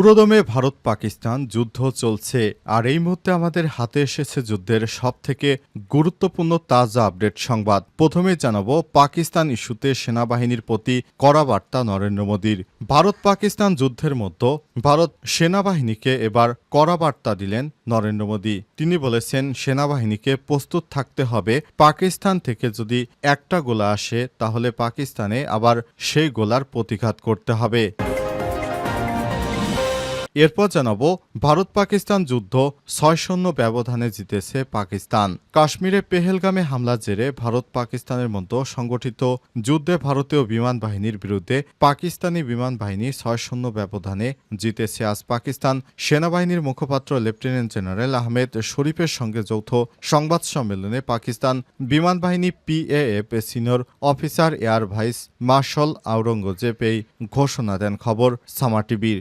পুরোদমে ভারত পাকিস্তান যুদ্ধ চলছে, আর এই মুহূর্তে আমাদের হাতে এসেছে যুদ্ধের সব থেকে গুরুত্বপূর্ণ তাজা আপডেট সংবাদ। প্রথমে জানাব, পাকিস্তান ইস্যুতে সেনাবাহিনীর প্রতি কড়া বার্তা নরেন্দ্র মোদীর। ভারত পাকিস্তান যুদ্ধের মধ্যে ভারত সেনাবাহিনীকে এবার কড়া বার্তা দিলেন নরেন্দ্র মোদী। তিনি বলেছেন, সেনাবাহিনীকে প্রস্তুত থাকতে হবে। পাকিস্তান থেকে যদি একটা গোলা আসে, তাহলে পাকিস্তানে আবার সেই গোলার প্রতিঘাত করতে হবে। এরপর জানাব ভারত পাকিস্তান যুদ্ধ ছয় শূন্য ব্যবধানে জিতেছে পাকিস্তান। কাশ্মীরে পেহেলগামে হামলার জেরে ভারত পাকিস্তানের মধ্যে সংগঠিত যুদ্ধে ভারতীয় বিমান বাহিনীর বিরুদ্ধে পাকিস্তানি বিমান বাহিনী ছয় শূন্য ব্যবধানে জিতেছে আজ পাকিস্তান। সেনাবাহিনীর মুখপাত্র লেফটেন্যান্ট জেনারেল আহমেদ শরীফের সঙ্গে যৌথ সংবাদ সম্মেলনে পাকিস্তান বিমান বাহিনী PAF senior officer air vice marshal Aurangzeb এই ঘোষণা দেন। খবর সামা টিভির।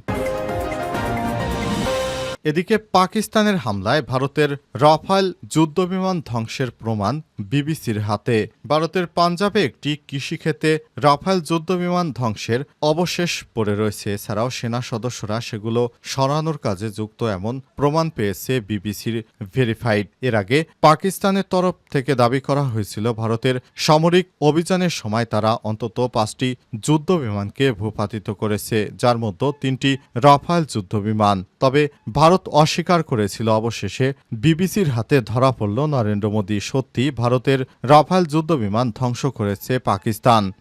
এদিকে পাকিস্তানের হামলায় ভারতের রাফাল যুদ্ধবিমান ধ্বংসের প্রমাণ বিবিসির হাতে। ভারতের পাঞ্জাবে একটি কৃষিক্ষেত্রে রাফাল যুদ্ধবিমান ধ্বংসের অবশেষ পড়ে রয়েছে। এছাড়াও সেনা সদস্যরা সেগুলো সরানোর কাজে যুক্ত এমন প্রমাণ পেয়েছে বিবিসির ভেরিফাইড। এর আগে পাকিস্তানের তরফ থেকে দাবি করা হয়েছিল, ভারতের সামরিক অভিযানের সময় তারা অন্তত পাঁচটি যুদ্ধবিমানকে ভূপাতিত করেছে, যার মধ্যে তিনটি রাফাল যুদ্ধবিমান। তবে ভারত অস্বীকার করেছিল। অবশেষে বিবিসির হাতে ধরা পড়ল নরেন্দ্র মোদী। সত্যি, ভারতের রাফাল যুদ্ধবিমান ধ্বংস করেছে পাকিস্তান।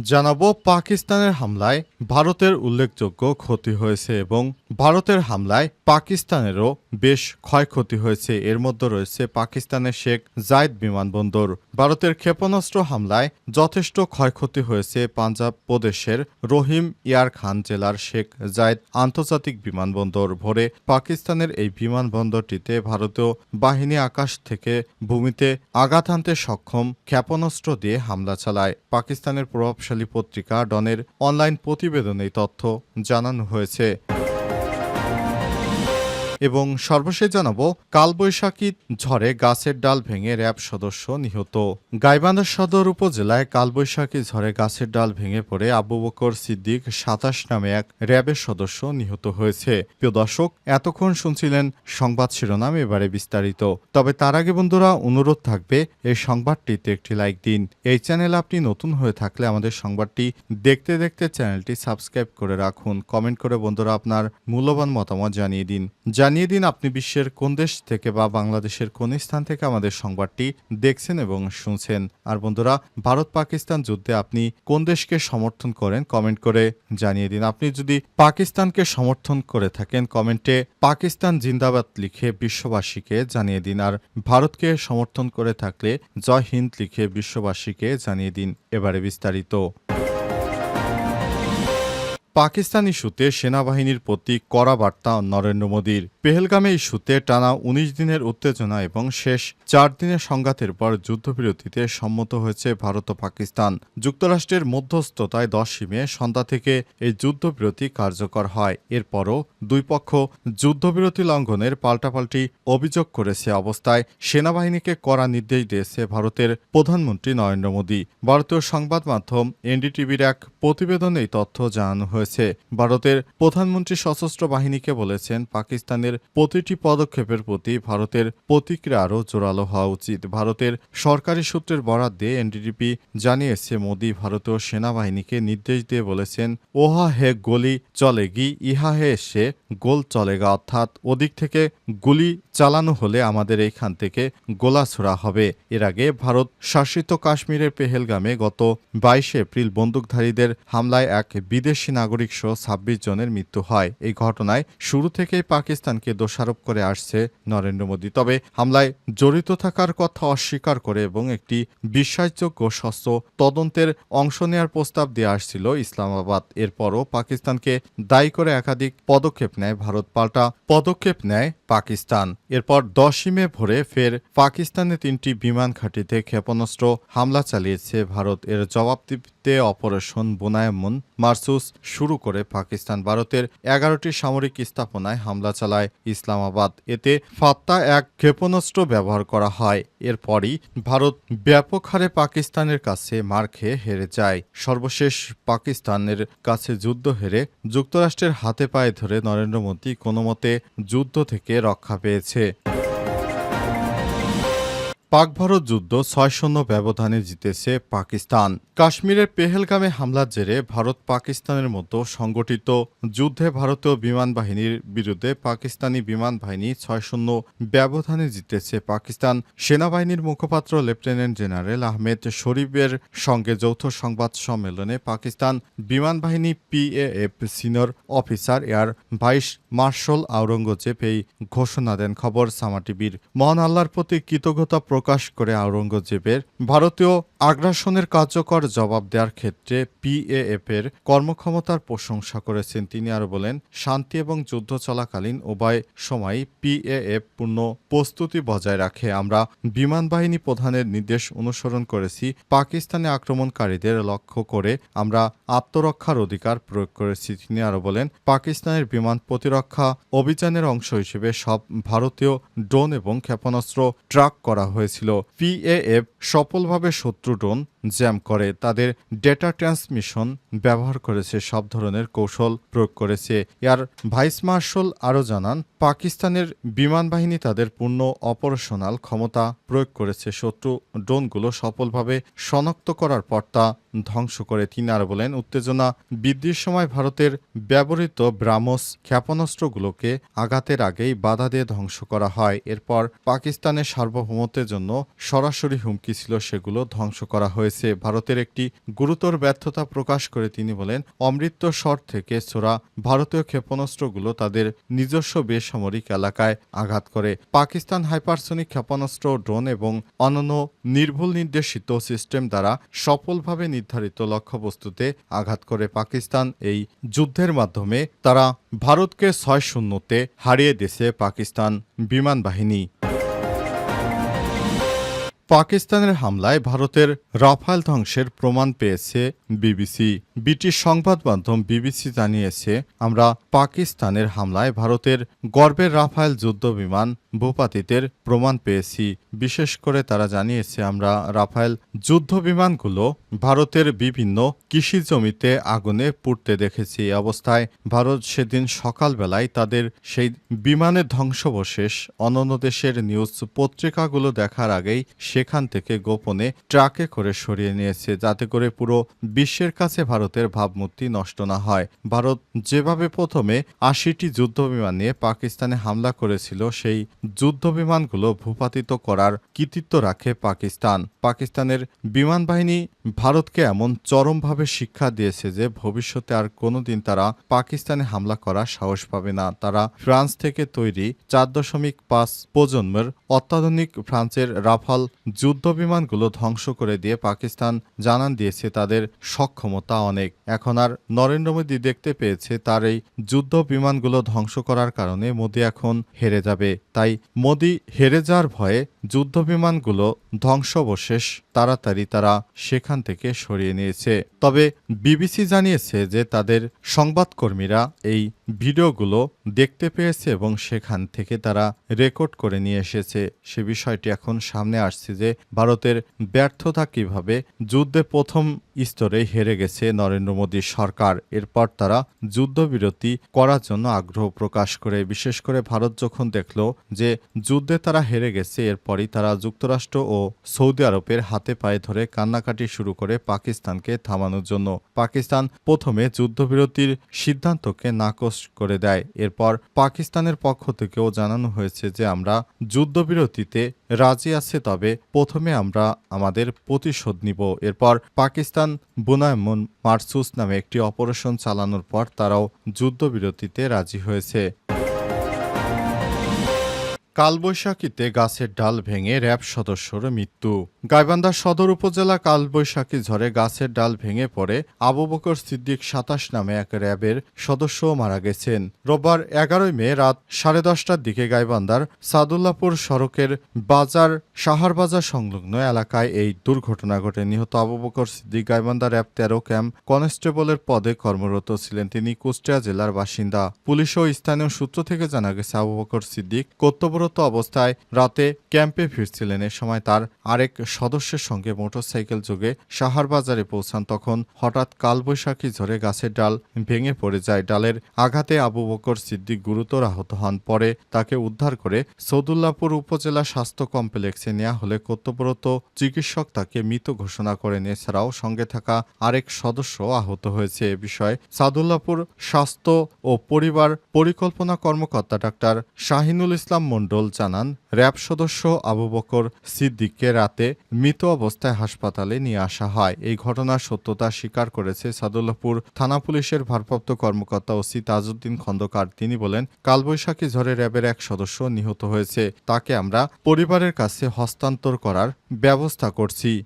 জানাব, পাকিস্তানের হামলায় ভারতের উল্লেখযোগ্য ক্ষতি হয়েছে এবং ভারতের হামলায় পাকিস্তানেরও বেশ ক্ষয়ক্ষতি হয়েছে। এর মধ্যে রয়েছে পাকিস্তানের শেখ জায়দ বিমানবন্দর। ভারতের ক্ষেপণাস্ত্র হামলায় যথেষ্ট ক্ষয়ক্ষতি হয়েছে পাঞ্জাব প্রদেশের রহিম ইয়ার খান জেলার শেখ জায়দ আন্তর্জাতিক বিমানবন্দর। ভোরে পাকিস্তানের এই বিমানবন্দরটিতে ভারতীয় বাহিনী আকাশ থেকে ভূমিতে আঘাত হানতে সক্ষম ক্ষেপণাস্ত্র দিয়ে হামলা চালায়। পাকিস্তানের প্রভাবশালী পত্রিকা ডনের অনলাইন প্রতিবেদনে তথ্য জানানো হয়েছে। এবং সর্বশেষ জানাব, কালবৈশাখী ঝড়ে গাছের ডাল ভেঙে র্যাব সদস্য নিহত। গাইবান্ধা সদর উপজেলায় কালবৈশাখী ঝড়ে গাছের ডাল ভেঙে পড়ে আবু বকর সিদ্দিক সাতাশ নামে এক র্যাবের সদস্য নিহত হয়েছে। প্রিয় দর্শক, এতক্ষণ শুনছিলেন সংবাদ শিরোনাম, এবারে বিস্তারিত। তবে তার আগে বন্ধুরা, অনুরোধ থাকবে, এই সংবাদটিতে একটি লাইক দিন। এই চ্যানেল আপনি নতুন হয়ে থাকলে আমাদের সংবাদটি দেখতে দেখতে চ্যানেলটি সাবস্ক্রাইব করে রাখুন। কমেন্ট করে বন্ধুরা আপনার মূল্যবান মতামত জানিয়ে দিন। জানিয়ে দিন আপনি বিশ্বের কোন দেশ থেকে বা বাংলাদেশের কোন স্থান থেকে আমাদের সংবাদটি দেখছেন এবং শুনছেন। আর বন্ধুরা ভারত পাকিস্তান যুদ্ধে আপনি কোন দেশকে সমর্থন করেন কমেন্ট করে জানিয়ে দিন। আপনি যদি পাকিস্তানকে সমর্থন করে থাকেন, কমেন্টে পাকিস্তান জিন্দাবাদ লিখে বিশ্ববাসীকে জানিয়ে দিন। আর ভারতকে সমর্থন করে থাকলে জয় হিন্দ লিখে বিশ্ববাসীকে জানিয়ে দিন। এবারে বিস্তারিত। পাকিস্তান ইস্যুতে সেনাবাহিনীর প্রতি কড়া বার্তা নরেন্দ্র মোদীর। পেহেলগামে ইস্যুতে টানা উনিশ দিনের উত্তেজনা এবং শেষ চার দিনের সংঘাতের পর যুদ্ধবিরতিতে সম্মত হয়েছে ভারত ও পাকিস্তান। যুক্তরাষ্ট্রের মধ্যস্থতায় দশই মে সন্ধ্যা থেকে এই যুদ্ধবিরতি কার্যকর হয়। এরপরও দুই পক্ষ যুদ্ধবিরতি লঙ্ঘনের পাল্টাপাল্টি অভিযোগ করেছে অবস্থায়। সেনাবাহিনীকে কড়া নির্দেশ দিয়েছে ভারতের প্রধানমন্ত্রী নরেন্দ্র মোদী। ভারতীয় সংবাদ মাধ্যম এনডিটিভির এক প্রতিবেদনে এই তথ্য জানানো হয়েছে। ভারতের প্রধানমন্ত্রী সশস্ত্র বাহিনীকে বলেছেন, পাকিস্তানের প্রতিটি পদক্ষেপের প্রতি ভারতের প্রতিক্রিয়া আরও জোরালো হওয়া উচিত। ভারতের সরকারি সূত্রের বরাত দিয়ে এনডিটিপি জানিয়েছে, মোদী ভারতীয় সেনাবাহিনীকে নির্দেশ দিয়ে বলেছেন, ওহা হে গলি চলেগি ইহা হে সে গোল চলেগা, অর্থাৎ ওদিক থেকে গুলি চালানো হলে আমাদের এইখান থেকে গোলা ছোড়া হবে। এর আগে ভারত শাসিত কাশ্মীরের পেহেলগামে গত বাইশে এপ্রিল বন্দুকধারীদের হামলায় এক বিদেশি নাগরিক সহ ছাব্বিশ জনের মৃত্যু হয়। এই ঘটনায় শুরু থেকেই পাকিস্তানকে দোষারোপ করে আসছে নরেন্দ্র মোদী। তবে হামলায় জড়িত থাকার কথা অস্বীকার করে এবং একটি বিশ্বাসযোগ্য শস্ত্র তদন্তের অংশ নেওয়ার প্রস্তাব দিয়ে আসছিল ইসলামাবাদ। এরপরও পাকিস্তানকে দায়ী করে একাধিক পদক্ষেপ নেয় ভারত। পাল্টা পদক্ষেপ নেয় পাকিস্তান। এরপর দশই মে ভোরে ফের পাকিস্তানে তিনটি বিমান ঘাঁটিতে ক্ষেপণাস্ত্র হামলা চালিয়েছে ভারত। এর জবাব দিতে অপারেশন বোনায়মন মার্সুস শুরু করে পাকিস্তান। ভারতের এগারোটি সামরিক স্থাপনায় হামলা চালায় ইসলামাবাদ। এতে ফাত্তা এক ক্ষেপণাস্ত্র ব্যবহার করা হয়। এরপরই ভারত ব্যাপক হারে পাকিস্তানের কাছে মার খেয়ে হেরে যায়। সর্বশেষ পাকিস্তানের কাছে যুদ্ধ হেরে যুক্তরাষ্ট্রের হাতে পায়ে ধরে নরেন্দ্র মোদী কোনো মতে যুদ্ধ থেকে রক্ষা পেয়েছে। পাক ভারত যুদ্ধ ছয় শূন্য ব্যবধানে জিতেছে পাকিস্তান। কাশ্মীরের পেহেলগামে হামলার জেরে ভারত পাকিস্তানের মতো সংগঠিত যুদ্ধে ভারতীয় বিমান বাহিনীর বিরুদ্ধে পাকিস্তানি বিমান বাহিনী ছয় শূন্য ব্যবধানে জিতেছে পাকিস্তান। সেনাবাহিনীর মুখপাত্র লেফটেন্যান্ট জেনারেল আহমেদ শরীফের সঙ্গে যৌথ সংবাদ সম্মেলনে পাকিস্তান বিমান বাহিনী PAF senior officer air vice marshal Aurangzeb এই ঘোষণা দেন খবর সামা টিভির। মহান আল্লাহর প্রতি কৃতজ্ঞতা প্রকাশ করে আওরঙ্গজেবের ভারতীয় আগ্রাসনের কার্যকর জবাব দেওয়ার ক্ষেত্রে পিএএফ এর কর্মক্ষমতার প্রশংসা করেছেন। তিনি আরও বলেন, শান্তি এবং যুদ্ধ চলাকালীন উভয় সময় পিএএফ পূর্ণ প্রস্তুতি বজায় রাখে। আমরা বিমান বাহিনী প্রধানের নির্দেশ অনুসরণ করেছি। পাকিস্তানে আক্রমণকারীদের লক্ষ্য করে আমরা আত্মরক্ষার অধিকার প্রয়োগ করেছি। তিনি আরও বলেন, পাকিস্তানের বিমান প্রতিরক্ষা অভিযানের অংশ হিসেবে সব ভারতীয় ড্রোন এবং ক্ষেপণাস্ত্র ট্রাক করা হয়েছিল। পিএএফ সফলভাবে শত্রু ড্রোন জ্যাম করে। তাদের ডেটা ট্রান্সমিশন ব্যবহার করেছে, সব ধরনের কৌশল প্রয়োগ করেছে। এয়ার ভাইস মার্শাল আরও জানান, পাকিস্তানের বিমান বাহিনী তাদের পূর্ণ অপারেশনাল ক্ষমতা প্রয়োগ করেছে। শত্রু ড্রোনগুলো সফলভাবে শনাক্ত করার পর তা ধ্বংস করে। তিনি আর বলেন, উত্তেজনা বৃদ্ধির সময় ভারতের ব্যবহৃত ব্রাহ্মস ক্ষেপণাস্ত্রগুলোকে আঘাতের আগেই বাধা দিয়ে ধ্বংস করা হয়। এরপর পাকিস্তানের সার্বভৌমত্বের জন্য সরাসরি হুমকি ছিল, সেগুলো ধ্বংস করা হয়েছে। ভারতের একটি গুরুতর ব্যর্থতা প্রকাশ করে তিনি বলেন অমৃতসর থেকে ছোড়া ভারতীয় ক্ষেপণাস্ত্রগুলো তাদের নিজস্ব বেসামরিক এলাকায় আঘাত করে। পাকিস্তান হাইপারসনিক ক্ষেপণাস্ত্র, ড্রোন এবং অন্যান্য নির্ভুল নির্দেশিত সিস্টেম দ্বারা সফলভাবে নির্ধারিত লক্ষ্যবস্তুতে আঘাত করে পাকিস্তান। এই যুদ্ধের মাধ্যমে তারা ভারতকে ছয় শূন্যতে হারিয়ে দিয়েছে পাকিস্তান বিমান বাহিনী। পাকিস্তানের হামলায় ভারতের রাফাল ধ্বংসের প্রমাণ পেয়েছে বিবিসি। ব্রিটিশ সংবাদ মাধ্যম বিবিসি জানিয়েছে, আমরা পাকিস্তানের হামলায় ভারতের গর্বের রাফায়েল যুদ্ধ বিমান ভূপাতিতের প্রমাণ পেয়েছি। বিশেষ করে তারা জানিয়েছে, আমরা রাফায়েল যুদ্ধ বিমানগুলো ভারতের বিভিন্ন কৃষি জমিতে আগুনে পুড়তে দেখেছি। অবস্থায় ভারত সেদিন সকালবেলায় তাদের সেই বিমানের ধ্বংসবশেষ অন্যান্য দেশের নিউজ পত্রিকাগুলো দেখার আগেই সেখান থেকে গোপনে ট্রাকে করে সরিয়ে নিয়েছে, যাতে করে পুরো বিশ্বের কাছে ভারতের ভাবমূর্তি নষ্ট না হয়। ভারত যেভাবে প্রথমে আশিটি যুদ্ধ বিমান নিয়ে পাকিস্তানে হামলা করেছিল, সেই যুদ্ধ বিমানগুলো ভূপাতিত করার কৃতিত্ব রাখে পাকিস্তান। পাকিস্তানের বিমান বাহিনী ভারতকে এমন চরমভাবে শিক্ষা দিয়েছে যে, ভবিষ্যতে আর কোনোদিন তারা পাকিস্তানে হামলা করার সাহস পাবে না। তারা ফ্রান্স থেকে তৈরি চার দশমিক পাঁচ প্রজন্মের অত্যাধুনিক ফ্রান্সের রাফাল যুদ্ধ বিমানগুলো ধ্বংস করে দিয়ে পাকিস্তান জানান দিয়েছে তাদের সক্ষমতা অনেক। এখন আর নরেন্দ্র মোদী দেখতে পেয়েছে তার এই যুদ্ধ বিমানগুলো ধ্বংস করার কারণে মোদী এখন হেরে যাবে। তাই মোদী হেরে যাওয়ার ভয়ে যুদ্ধ বিমানগুলো ধ্বংসবশেষ তাড়াতাড়ি তারা সেখান থেকে সরিয়ে নিয়েছে। তবে বিবিসি জানিয়েছে যে তাদের সংবাদকর্মীরা এই ভিডিওগুলো দেখতে পেয়েছে এবং সেখান থেকে তারা রেকর্ড করে নিয়ে এসেছে। সে বিষয়টি এখন সামনে আসছে যে ভারতের ব্যর্থতা কীভাবে যুদ্ধে প্রথম স্তরে হেরে গেছে নরেন্দ্র মোদীর সরকার। এরপর তারা যুদ্ধবিরতি করার জন্য আগ্রহ প্রকাশ করে। বিশেষ করে ভারত যখন দেখল যে যুদ্ধে তারা হেরে গেছে এরপরই তারা যুক্তরাষ্ট্র ও সৌদি আরবের হাতে পায়ে ধরে কান্নাকাটি শুরু করে পাকিস্তানকে থামানোর জন্য। পাকিস্তান প্রথমে যুদ্ধবিরতির সিদ্ধান্তকে নাকচ করে দেয়। এরপর পাকিস্তানের পক্ষ থেকেও জানানো হয়েছে যে, আমরা যুদ্ধবিরতিতে রাজি আছে, তবে প্রথমে আমরা আমাদের প্রতিশোধ নিব। এরপর পাকিস্তান বুনায়মন মার্সুস নামে একটি অপারেশন চালানোর পর তারাও যুদ্ধবিরতিতে রাজি হয়েছে। কালবৈশাখীতে গাছের ডাল ভেঙে র্যাব সদস্যর মৃত্যু। গাইবান্ধা সদর উপজেলা কালবৈশাখী ঝড়ে গাছের ডাল ভেঙে পড়ে আবু বকর সিদ্দিক সাতাশ নামে এক র্যাবের সদস্য মারা গেছেন। রোববার এগারোই মে রাত সাড়ে দশটার দিকে গাইবান্ধার সাদুল্লাপুর সড়কের বাজার সাহারবাজার সংলগ্ন এলাকায় এই দুর্ঘটনা ঘটে। নিহত আবু বকর সিদ্দিক গাইবান্ধা র্যাব তেরো ক্যাম্প কনস্টেবলের পদে কর্মরত ছিলেন তিনি কুষ্টিয়া জেলার বাসিন্দা। পুলিশ ও স্থানীয় সূত্র থেকে জানা গেছে, আবু বকর সিদ্দিক কর্তব্যরত অবস্থায় রাতে ক্যাম্পে ফিরছিলেন। এ সময় তার আরেক সদস্যের সঙ্গে মোটরসাইকেল যোগে সাহারবাজারে পৌঁছান। তখন হঠাৎ কালবৈশাখী ঝরে গাছের ডাল ভেঙে পড়ে যায়। ডালের আঘাতে আবু বকর সিদ্দিক গুরুতর আহত হন। পরে তাকে উদ্ধার করে সৌদুল্লাপুর উপজেলা স্বাস্থ্য কমপ্লেক্সে নেওয়া হলে কর্তব্যরত চিকিৎসক তাকে মৃত ঘোষণা করেন। এছাড়াও সঙ্গে থাকা আরেক সদস্য আহত হয়েছে। এ বিষয়ে সাদুল্লাপুর স্বাস্থ্য ও পরিবার পরিকল্পনা কর্মকর্তা ডাক্তার শাহিনুল ইসলাম মণ্ডল জানান, র্যাব সদস্য আবু বকর সিদ্দিককে রাতে মৃত অবস্থায় হাসপাতালে নিয়ে আসা হয়। এই ঘটনার সত্যতা স্বীকার করেছে সাদুল্লাপুর থানা পুলিশের ভারপ্রাপ্ত কর্মকর্তা ওসি তাজউদ্দিন খন্দকার। তিনি বলেন, কালবৈশাখী ঝড়ে র্যাবের এক সদস্য নিহত হয়েছে। তাকে আমরা পরিবারের কাছে হস্তান্তর করার ব্যবস্থা করছি।